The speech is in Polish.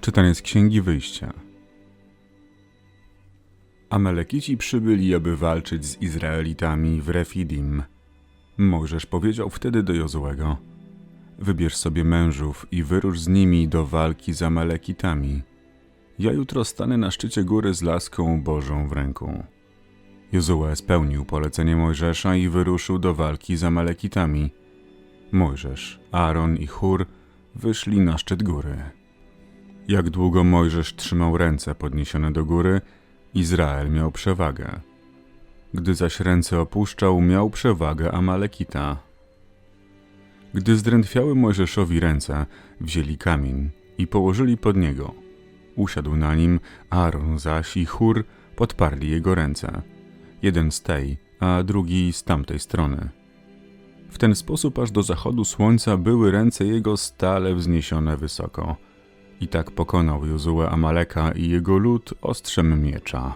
Czytanie z Księgi Wyjścia. Amalekici przybyli, aby walczyć z Izraelitami w Refidim. Mojżesz powiedział wtedy do Jozłego: Wybierz sobie mężów i wyrusz z nimi do walki z Amalekitami. Ja jutro stanę na szczycie góry z laską Bożą w ręku. Jozue spełnił polecenie Mojżesza i wyruszył do walki z Amalekitami. Mojżesz, Aaron i Hur wyszli na szczyt góry. Jak długo Mojżesz trzymał ręce podniesione do góry, Izrael miał przewagę. Gdy zaś ręce opuszczał, miał przewagę Amalekita. Gdy zdrętwiały Mojżeszowi ręce, wzięli kamień i położyli pod niego. Usiadł na nim, Aaron zaś i Hur podparli jego ręce. Jeden z tej, a drugi z tamtej strony. W ten sposób aż do zachodu słońca były ręce jego stale wzniesione wysoko. I tak pokonał Jozue Amaleka i jego lud ostrzem miecza.